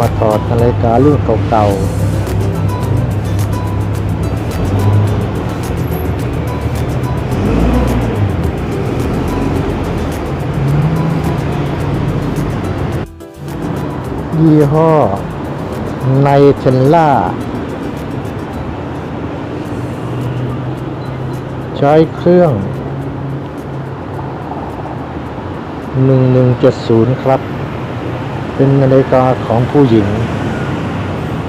วันนี้จะมาถอดนาฬิการุ่นเก่าๆ ยี่ห้อไนเทนล่า ใช้เครื่อง 1170 ครับ เป็นนาฬิกาของผู้หญิง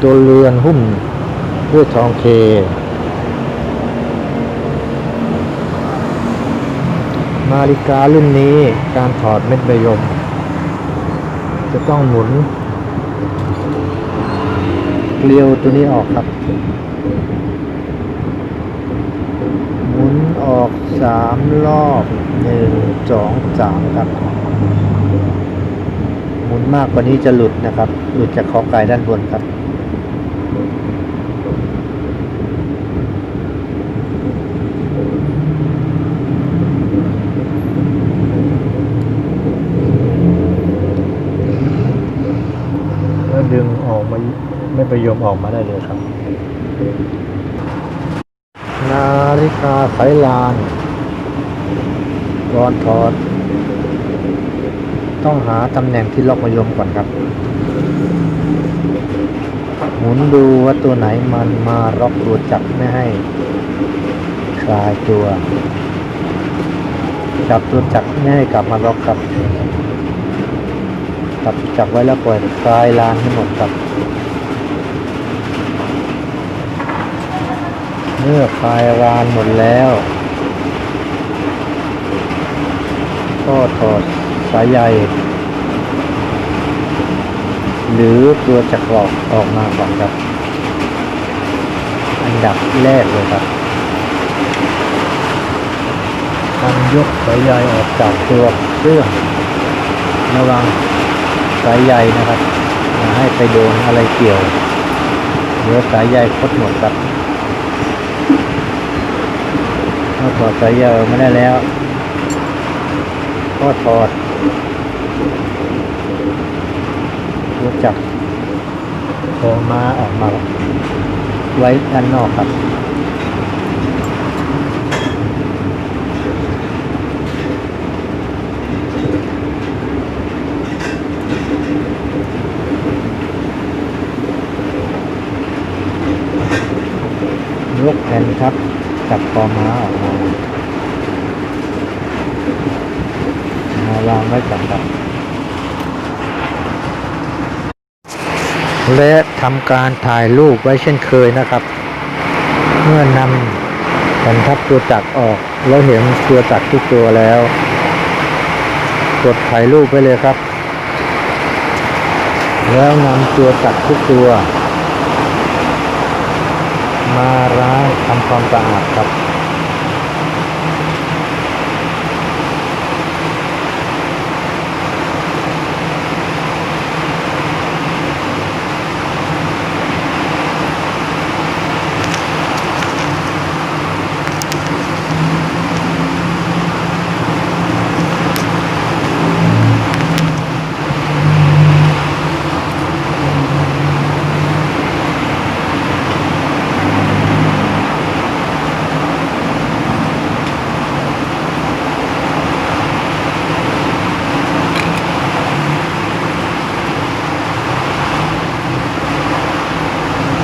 ตัวเรือนหุ้มด้วยทองเค นาฬิการุ่นนี้การถอดเม็ดใบยม จะต้องหมุนเกลียวตัวนี้ออกครับ หมุนออกสามรอบหนึ่งสองสามครับ นมากกว่านี้จะหลุดนะครับ หลุดจากคอไก่ด้านบนครับ แล้วดึงออกมาไม่ประยมออกมาได้เลยครับ นาฬิกาไขลานก่อนถอด ต้องหาตำแหน่งที่ล็อกมายมก่อนครับ หมุนดูว่าตัวไหนมันมาล็อกตัวจับไม่ให้ คลายตัว จับตัวจับไม่ให้กลับมาล็อกครับจับจับไว้แล้วปล่อยคลายลานให้หมดครับเมื่อคลายลานหมดแล้ว ก็ถอด สายใยหรือตัวจักรอกออกมาก่อนครับ อันดับแรกเลยครับการยกสายใยออกจากตัวเครื่องระวังสายใยนะครับอย่าให้ไปโดนอะไรเกี่ยวเดี๋ยวสายใยคดหมดครับเมื่อถอดสายใยออกมาได้แล้ว ก็ถอด รู้จักโคม้าออกมาไว้ด้านนอกครับยกแผ่นครับจับคอม้าออกมามาวางไว้ก่อนครับ และทำการถ่ายรูปไว้เช่นเคยนะครับ เมื่อนำแผ่นทับตัวจักรออก แล้วเห็นตัวจักรทุกตัวแล้ว กดถ่ายรูปไปเลยครับ แล้วนำตัวจักรทุกตัว มาล้างทำความสะอาดครับ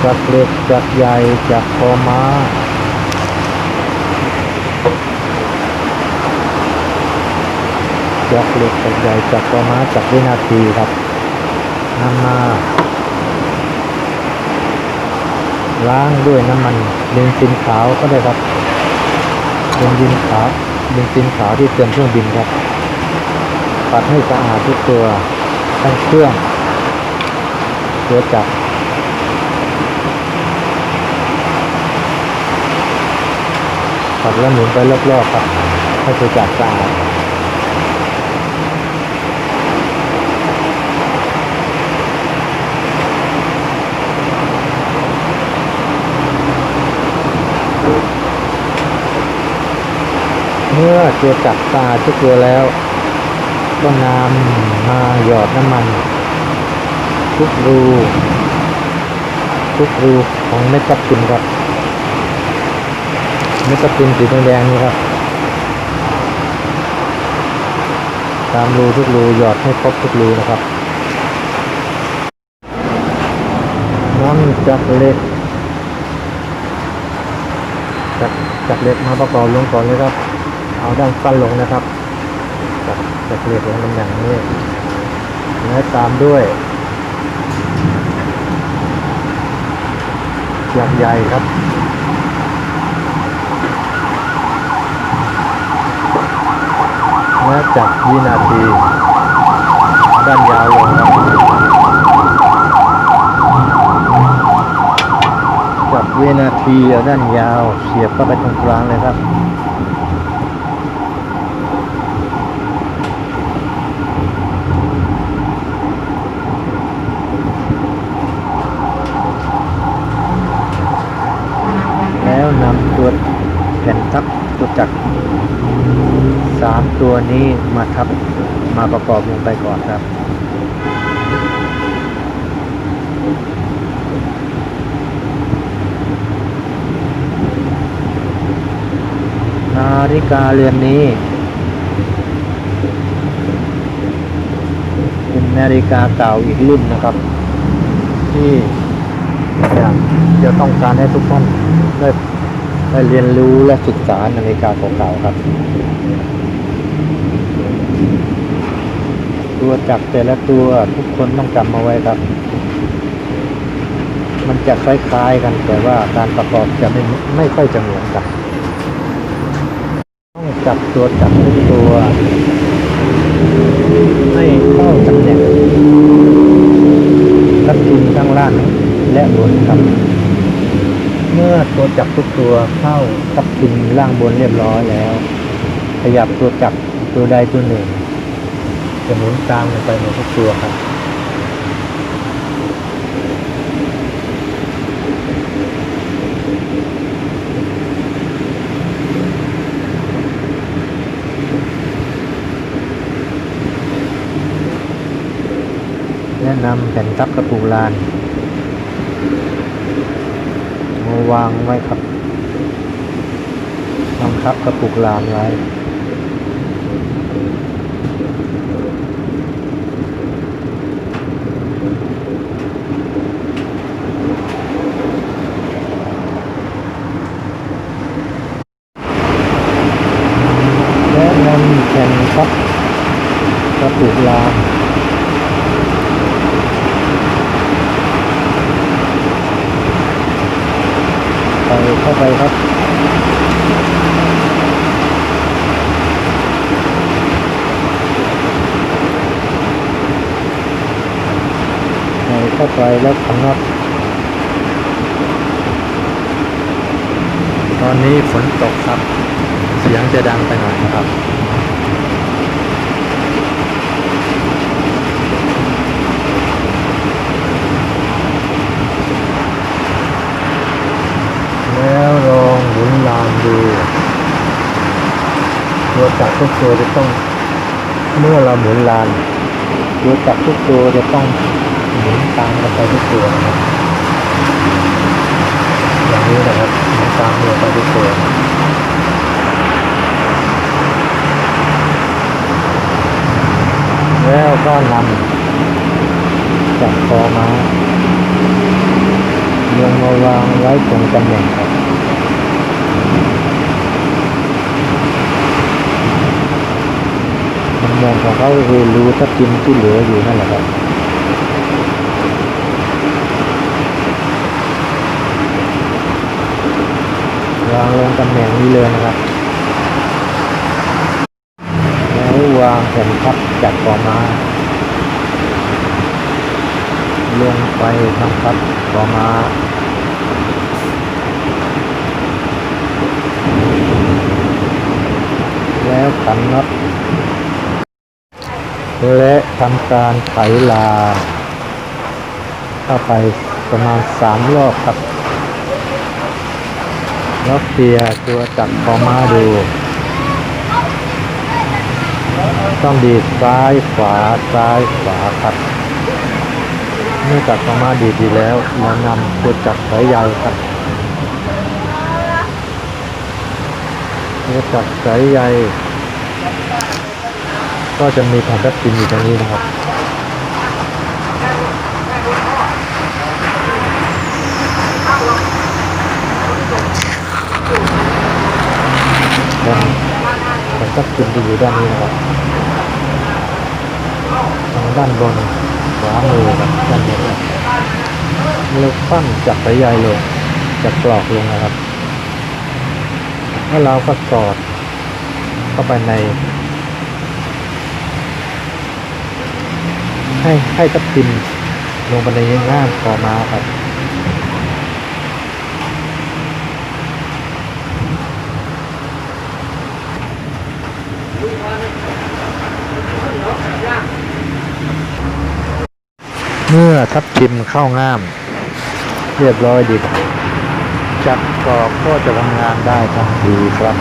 จากเล็กจากใหญ่จากคอม้าจากเล็กจากใหญ่จากคอม้าจากวินาทีครับน้ำมาล้างด้วยน้ำมันเบนซินขาวก็ได้ครับเบนซินขาวเบนซินขาวที่เติมเครื่องบินครับปัดให้สะอาดทุกตัวทั้งเครื่องตัวจั ขับแล้วหมุนไปรอบๆครับให้ตัวจักรสะอาเมื่อตัวจักรสะอาทุกตัวแล้ว ก็นำมาหยอดน้ำมัน ทุกรู ทุกรูของเม็ดกับปินครับ เม็ดกับปินสีแดงๆนี่ครับ ตามรูทุกรูหยอดให้ครบทุกรูนะครับ น้ำจากเล็กจากจากเล็กมาประกอบลงก่อนเลยครับ เอาด้านสั้นลงนะครับจากจากเล็กลงตำแหน่งนี้และตามด้วยหลักใหญ่ครับ และจับวินาทีด้านยาวลงครับจับวินาทีด้านยาวเสียบเข้าไปตรงกลางเลยครับแล้วนำตัวแผ่นทับตัวจักร สามตัวนี้มาทับมาประกอบลงไปก่อนครับ นาฬิกาเรือนนี้ เป็นนาฬิกาเก่าอีกรุ่นนะครับ ที่อยากจะต้องการให้ทุกท่านได้ได้เรียนรู้และศึกษานาฬิกาเก่าๆครับ ตัวจักแต่ละตัวทุกคนต้องจำมาไว้ครับ มันจะคล้ายๆกันแต่ว่าการประกอบจะไม่ไม่ค่อยจะเหมือนกันต้องจับตัวจับทุกตัวให้เข้าตำแหน่งทับทิมข้างล่างและบนครับ เมื่อตัวจับทุกตัวเข้าทับทิมล่างบนเรียบร้อยแล้ว ขยับตัวจับ ตัวใดตัวหนึ่งจะหมุนตามลงไปในทุกตัวครับแนะนำแผ่นทับกระปุกลานมาวางไว้ครับวางทับกระปุกลานไว้ และนำแผ่นทับกระปุกลาน ใส่เข้าไปครับ ใส่ เข้าไปแล้วขันน็อตตอนนี้ฝนตกครับ เสียงจะดังไปหน่อยนะครับแล้วลองหมุนลานดูตัวจักรทุกตัวจะต้อง เมื่อเราหมุนลานตัวจักรทุกตัวจะต้อง หมุนตามกันไปทุกตัวนะครับอย่างนี้นะครับหมุนตามกันไปทุกตัวแล้วก็นำจักรคอมาลงมาวางไว้ตรงตำแหน่งครับตำแหน่งของเขาคือรูทับทิมที่เหลืออยู่นั่นแหละครับ วางลงตำแหน่งนี้เลยนะครับแล้ววางแผ่นพับจัดกอมาลงไปทางพับกอมาแล้วขันน็อตและทำการไขลาเข้าไปประมาณสามรอบครับ แล้วเคลียตัวจักรคอม้าดู ต้องดีดซ้ายขวาซ้ายขวาครับเมื่อจัดออกมาดีดีแล้วเรานำตัวจักรสายใยครับตัวจักรสายใยก็จะมีแผ่นทับทิมอยู่ตรงนี้นะครับ แล้ว ผมก็กินไปอยู่ด้านนี้นะครับทางด้านบนขวามือครับด้านบนครับเราปั้นจากสายใยลงจากกรอกลงนะครับแล้วเราก็สอดเข้าไปใน ให้ให้ทับทิมลงไปในง่ามคอมาครับ ทับทิมเข้าง่าม เรียบร้อยดีครับจักรกรอบก็จะทำงานได้ทันทีครับ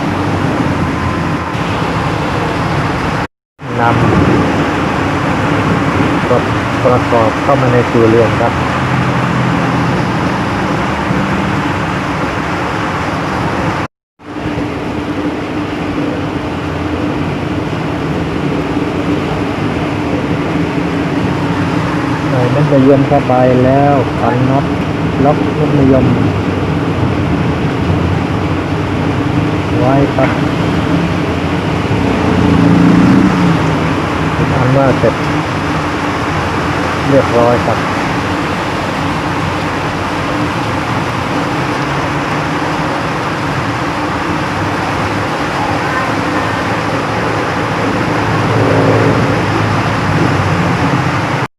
นำประประกอบเข้ามาในตัวเรือนครับ ยมเข้าไปแล้วขันน็อตล็อกนักนิยม ไว้ครับอันว่าเสร็จเรียบร้อยครับ